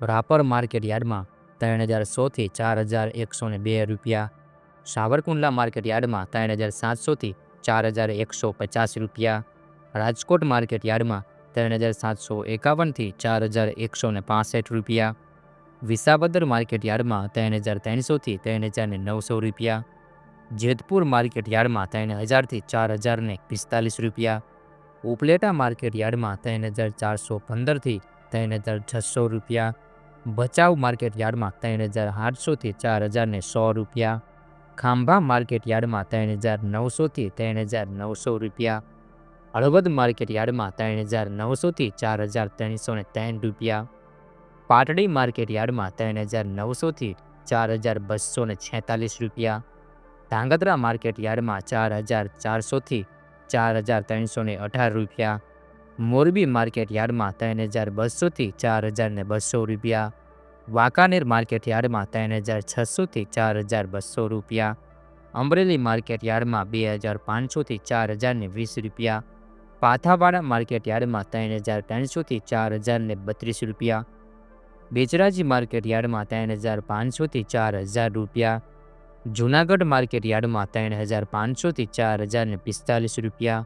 Rapar market યાર્ડમાં ત્રણ હજાર સોથી ચાર હજાર એકસો ને બે રૂપિયા. સાવરકુંડલા માર્કેટ યાર્ડમાં ત્રણ હજાર સાતસોથી ચાર હજાર એકસો પચાસ રૂપિયા. રાજકોટ માર્કેટ યાર્ડમાં ત્રણ હજાર સાતસો એકાવનથી ચાર હજાર એકસો ને પાસઠ રૂપિયા. વિસાવદર માર્કેટ યાર્ડમાં ત્રણ હજાર ત્રણસોથી ત્રણ હજાર ને નવસો રૂપિયા. જેતપુર માર્કેટ યાર્ડમાં ત્રણ હજારથી ચાર હજાર ને પિસ્તાલીસ રૂપિયા. ઉપલેટા માર્કેટ યાર્ડમાં ત્રણ હજાર ચારસો પંદરથી ત્રણ હજાર છસો રૂપિયા. ભચાઉ માર્કેટ યાર્ડમાં ત્રણ હજાર આઠસોથી ચાર હજારને સો રૂપિયા. ખાંભા માર્કેટ યાર્ડમાં ત્રણ હજાર નવસોથી ત્રણ હજાર નવસો રૂપિયા. હળવદ માર્કેટ યાર્ડમાં ત્રણ હજાર નવસોથી ચાર હજાર ત્રણસો ને ત્રણ રૂપિયા. પાટડી માર્કેટ યાર્ડમાં ત્રણ હજાર નવસોથી ચાર હજાર બસો ને છેતાલીસ રૂપિયા. ધાંગધ્રા માર્કેટ યાર્ડમાં ચાર હજાર ચારસોથી ચાર હજાર ત્રણસો ને અઢાર રૂપિયા. મોરબી માર્કેટ યાર્ડમાં ત્રણ હજાર બસોથી ચાર હજાર ને બસો રૂપિયા. વાંકાનેર માર્કેટ યાર્ડમાં ત્રણ હજાર છસોથી ચાર હજાર બસો રૂપિયા. અમરેલી માર્કેટ યાર્ડમાં બે હજાર પાંચસોથી ચાર હજાર ને વીસ રૂપિયા. પાથાવાડા માર્કેટ યાર્ડમાં ત્રણ હજાર ત્રણસોથી ચાર હજાર ને બત્રીસ રૂપિયા. બેચરાજી માર્કેટ યાર્ડમાં ત્રણ હજાર પાંચસોથી ચાર હજાર રૂપિયા. જૂનાગઢ માર્કેટ યાર્ડમાં ત્રણ હજાર પાંચસોથી ચાર હજાર ને પિસ્તાલીસ રૂપિયા.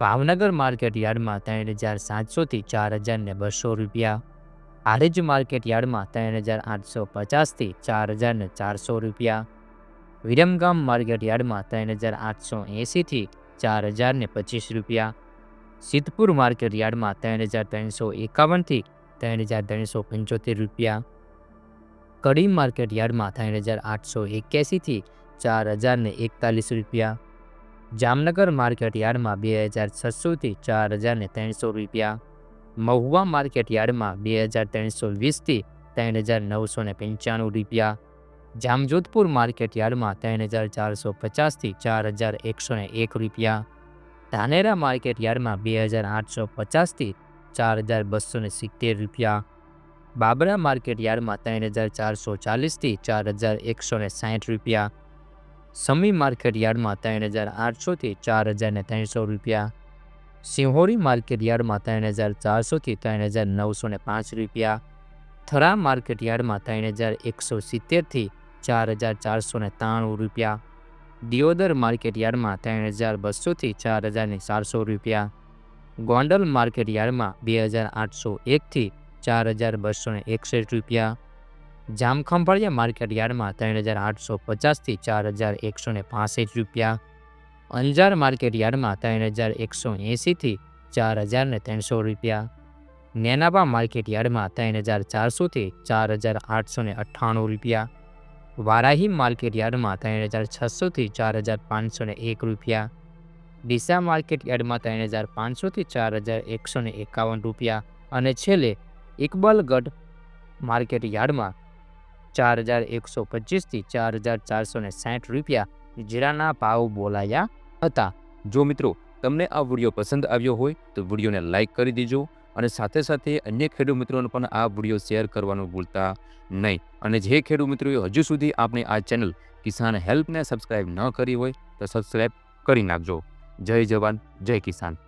ભાવનગર માર્કેટ યાર્ડમાં ત્રણ હજાર સાતસોથી ચાર હજાર ને બસો રૂપિયા. હારીજ માર્કેટ યાર્ડમાં ત્રણ હજાર આઠસો પચાસથી ચાર હજાર ને ચારસો રૂપિયા. વિરમગામ માર્કેટ યાર્ડમાં ત્રણ હજાર આઠસો એંસીથી ચાર હજાર ને પચીસ રૂપિયા. સિદ્ધપુર માર્કેટ યાર્ડમાં ત્રણ હજાર ત્રણસો એકાવનથી ત્રણ હજાર ત્રણસો પંચોતેર રૂપિયા. કડી માર્કેટ યાર્ડમાં ત્રણ હજાર આઠસો એક્યાસીથી ચાર હજાર ને એકતાલીસ રૂપિયા. જામનગર માર્કેટ યાર્ડમાં બે હજાર છસોથી ચાર હજાર ત્રણસો રૂપિયા. મહુવા માર્કેટ યાર્ડમાં બે હજાર ત્રણસો વીસથી ત્રણ હજાર નવસો પંચાણું રૂપિયા. જામજોધપુર માર્કેટ યાર્ડમાં ત્રણ હજાર ચારસો પચાસથી ચાર હજાર એકસો એક રૂપિયા. ધાનેરા માર્કેટ યાર્ડમાં બે હજાર આઠસો પચાસથી ચાર હજાર બસો સિત્તેર રૂપિયા. બાબરા માર્કેટ યાર્ડમાં ત્રણ હજાર ચારસો ચાલીસથી ચાર હજાર એકસો ને સાઠ રૂપિયા. સમી માર્કેટ યાર્ડમાં ત્રણ હજાર આઠસોથી ચાર હજાર ને ત્રણસો રૂપિયા. સિંહોરી માર્કેટ યાર્ડમાં ત્રણ હજાર ચારસોથી ત્રણ હજાર નવસો પાંચ રૂપિયા. થરા માર્કેટ યાર્ડમાં ત્રણ હજાર એકસો સિત્તેરથી ચાર હજાર ચારસો ત્રાણું રૂપિયા. દિયોદર માર્કેટ યાર્ડમાં ત્રણ હજાર બસોથી ચાર હજાર ને ચારસો રૂપિયા. ગોંડલ માર્કેટ યાર્ડમાં બે હજાર આઠસો એકથી ચાર હજાર બસો એકસઠ રૂપિયા. જામખંભાળિયા માર્કેટ યાર્ડમાં ત્રણ હજાર આઠસો પચાસથી ચાર હજાર એકસો ને રૂપિયા. અંજાર માર્કેટ યાર્ડમાં ત્રણ હજાર એકસો એંસીથી ચાર હજાર ને ત્રણસો રૂપિયા. નેનાબા માર્કેટ યાર્ડમાં ત્રણ હજાર ચારસોથી ચાર હજાર આઠસો ને અઠ્ઠાણું રૂપિયા. વારાહી માર્કેટ યાર્ડમાં ત્રણ હજાર છસોથી ચાર હજાર પાંચસો ને એક રૂપિયા. ડીસા માર્કેટ યાર્ડમાં ત્રણ હજાર પાંચસોથી ચાર હજાર એકસો ને એકાવન રૂપિયા અને છેલ્લે ઇકબાલગઢ માર્કેટ યાર્ડમાં ચાર હજાર એકસો પચીસથી ચાર હજાર ચારસો ને સાઠ રૂપિયા જીરાના ભાવ બોલાયા હતા. જો મિત્રો તમને આ વીડિયો પસંદ આવ્યો હોય તો વિડીયોને લાઇક કરી દેજો અને સાથે સાથે અન્ય ખેડૂત મિત્રોને પણ આ વીડિયો શેર કરવાનું ભૂલતા નહીં. અને જે ખેડૂત મિત્રોએ હજુ સુધી આપણે આ ચેનલ કિસાન હેલ્પને સબસ્ક્રાઇબ ન કરી હોય તો સબસ્ક્રાઇબ કરી નાખજો. જય જવાન, જય કિસાન.